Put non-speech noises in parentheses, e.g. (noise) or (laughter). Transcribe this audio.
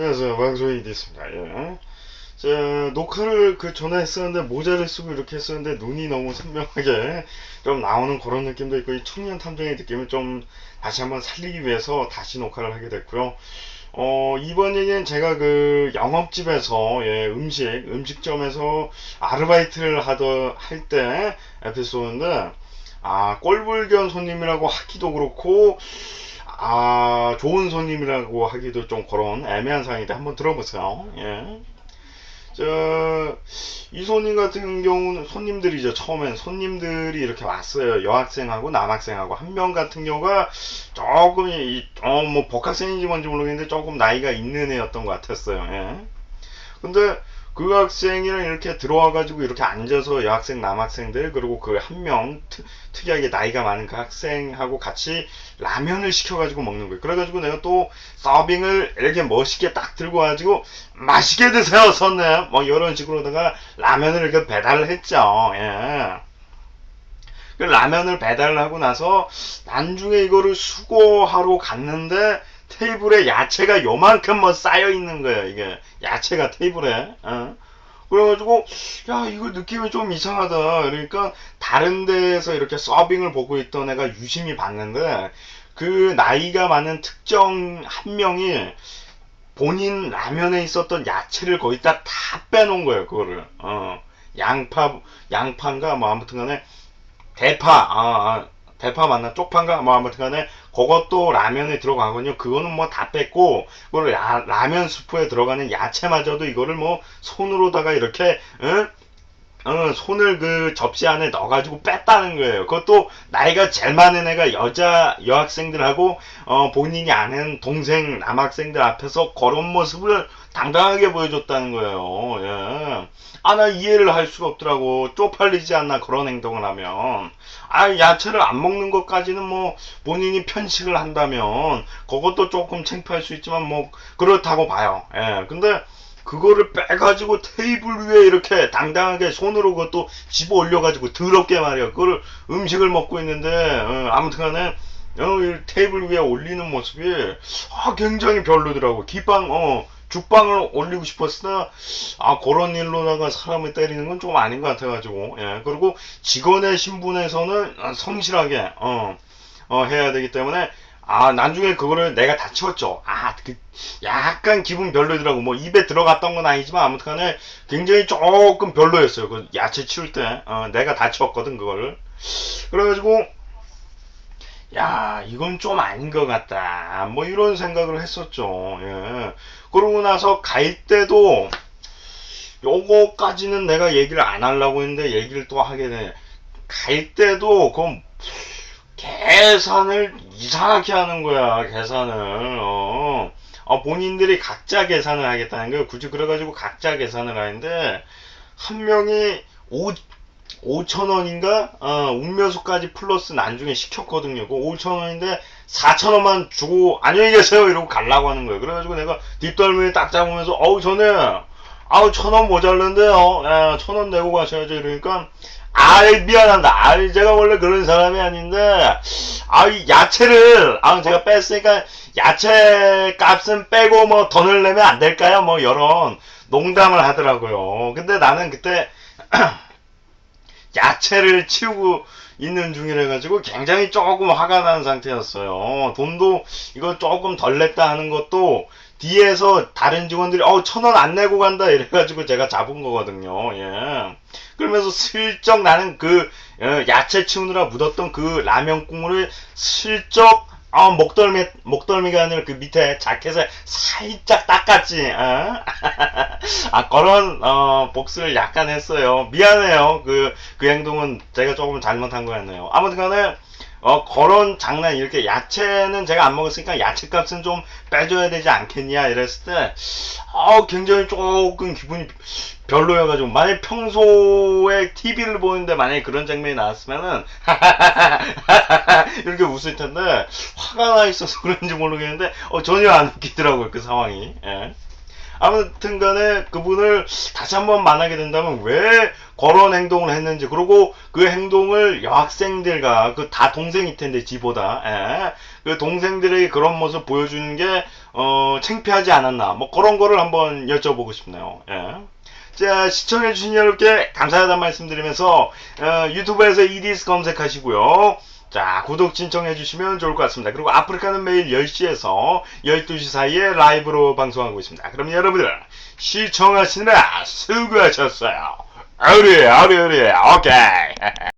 안녕하세요. 방송이 됐습니다. 예. 자, 녹화를 그 전에 했었는데 모자를 쓰고 이렇게 했었는데 눈이 너무 선명하게 좀 나오는 그런 느낌도 있고 이 청년 탐정의 느낌을 좀 다시 한번 살리기 위해서 다시 녹화를 하게 됐고요. 어, 이번 얘기는 제가 그 영업집에서 예, 음식, 음식점에서 아르바이트를 하던 할 때 에피소드인데 아, 꼴불견 손님이라고 하기도 그렇고 아, 좋은 손님이라고 하기도 좀 그런 애매한 상황인데 한번 들어보세요. 예. 저, 이 손님 같은 경우는 손님들이죠. 처음엔 손님들이 이렇게 왔어요. 여학생하고 남학생하고 한 명 같은 경우가 조금, 이, 어, 뭐, 복학생인지 뭔지 모르겠는데 조금 나이가 있는 애였던 것 같았어요. 예. 근데 그 학생이랑 이렇게 들어와가지고 이렇게 앉아서 여학생, 남학생들, 그리고 그 한 명, 특이하게 나이가 많은 그 학생하고 같이 라면을 시켜가지고 먹는 거예요. 그래가지고 내가 또 서빙을 이렇게 멋있게 딱 들고 와가지고 맛있게 드세요, 선님. 뭐 이런 식으로다가 라면을 이렇게 배달을 했죠. 예. 그 라면을 배달을 하고 나서 나중에 이거를 수거하러 갔는데 테이블에 야채가 요만큼 뭐 쌓여 있는 거예요. 이게 야채가 테이블에. 어. 그래가지고 야 이거 느낌이 좀 이상하다. 그러니까 다른 데에서 이렇게 서빙을 보고 있던 애가 유심히 봤는데 그 나이가 많은 특정 한 명이 본인 라면에 있었던 야채를 거의 다, 다 빼놓은 거예요. 그거를. 어. 양파, 양파인가 뭐 아무튼간에 대파, 아, 아, 대파 맞나? 쪽파인가? 뭐 아무튼 간에 그것도 라면에 들어가거든요. 그거는 뭐 다 뺐고 그걸 라, 라면 스프에 들어가는 야채마저도 이거를 뭐 손으로다가 이렇게 응? 어, 손을 그 접시 안에 넣어가지고 뺐다는 거예요. 그것도 나이가 제일 많은 애가 여자 여학생들하고 어, 본인이 아는 동생 남학생들 앞에서 그런 모습을 당당하게 보여줬다는 거예요. 예. 아, 나 이해를 할 수가 없더라고. 쪽팔리지 않나, 그런 행동을 하면. 아, 야채를 안 먹는 것까지는 뭐, 본인이 편식을 한다면, 그것도 조금 창피할 수 있지만, 뭐, 그렇다고 봐요. 예. 근데, 그거를 빼가지고 테이블 위에 이렇게 당당하게 손으로 그것도 집어 올려가지고 더럽게 말이야. 그거를 음식을 먹고 있는데, 어, 아무튼 간에, 어, 이 테이블 위에 올리는 모습이, 아, 굉장히 별로더라고. 기빵, 어, 죽방을 올리고 싶었으나 아 그런 일로다가 사람을 때리는 건 좀 아닌 것 같아가지고 예 그리고 직원의 신분에서는 성실하게 어, 어 해야 되기 때문에 아 나중에 그거를 내가 다 치웠죠 아 그 약간 기분 별로더라고 뭐 입에 들어갔던 건 아니지만 아무튼간에 굉장히 조금 별로였어요 그 야채 치울 때 어, 내가 다 치웠거든 그거를 그래가지고 야, 이건 좀 아닌 것 같다. 뭐 이런 생각을 했었죠. 예. 그러고 나서 갈 때도 요거까지는 내가 얘기를 안 하려고 했는데 얘기를 또 하게 돼. 갈 때도 그 계산을 이상하게 하는 거야. 계산을. 어. 어, 본인들이 각자 계산을 하겠다는 거예요. 굳이 그래가지고 각자 계산을 하는데 한 명이 5 5천원인가? 어, 음료수까지 플러스 나중에 시켰거든요. 그 5천원인데 4천원만 주고 안녕히 계세요 이러고 가려고 하는 거예요. 그래가지고 내가 뒷덜미에 딱 잡으면서 어우 전에 아우 천원 모자른데요. 예, 천원 내고 가셔야죠. 이러니까 아 미안합니다. 아 제가 원래 그런 사람이 아닌데 아 야채를 아 제가 뺐으니까 야채 값은 빼고 뭐 돈을 내면 안 될까요? 뭐 이런 농담을 하더라고요. 근데 나는 그때 (clears throat) 야채를 치우고 있는 중이라 가지고 굉장히 조금 화가 나는 상태였어요. 돈도 이거 조금 덜 냈다 하는 것도 뒤에서 다른 직원들이 어 천 원 안 내고 간다 이래가지고 제가 잡은 거거든요. 예. 그러면서 슬쩍 나는 그 어, 야채 치우느라 묻었던 그 라면 국물을 슬쩍 아, 목덜미, 목덜미가 아니라 그 밑에 자켓에 살짝 닦았지, 어? (laughs) 아, 그런, 어, 복수를 약간 했어요. 미안해요. 그, 그 행동은 제가 조금 잘못한 거였네요. 아무튼 간에, 어, 그런 장난, 이렇게 야채는 제가 안 먹었으니까 야채 값은 좀 빼줘야 되지 않겠냐, 이랬을 때, 어, 굉장히 조금 기분이 별로여가지고, 만약 평소에 TV를 보는데 만약에 그런 장면이 나왔으면은, (laughs) 이렇게 웃을 텐데, 화가 나 있어서 그런지 모르겠는데, 어, 전혀 안 웃기더라고요, 그 상황이. 예. 아무튼 간에 그분을 다시 한번 만나게 된다면 왜 그런 행동을 했는지 그리고 그 행동을 여학생들과 그 다 동생일 텐데 지보다 예. 그 동생들에게 그런 모습 보여주는 게 어, 창피하지 않았나, 뭐, 그런 거를 한번 여쭤보고 싶네요. 예. 자, 시청해주신 여러분께 감사하다는 말씀드리면서, 어, 유튜브에서 이디스 검색하시고요. 자, 구독 신청해 주시면 좋을 것 같습니다. 그리고 아프리카는 매일 10시에서 12시 사이에 라이브로 방송하고 있습니다. 그럼 여러분들, 시청하시느라 수고하셨어요. 어리, 어리, 어리, 오케이.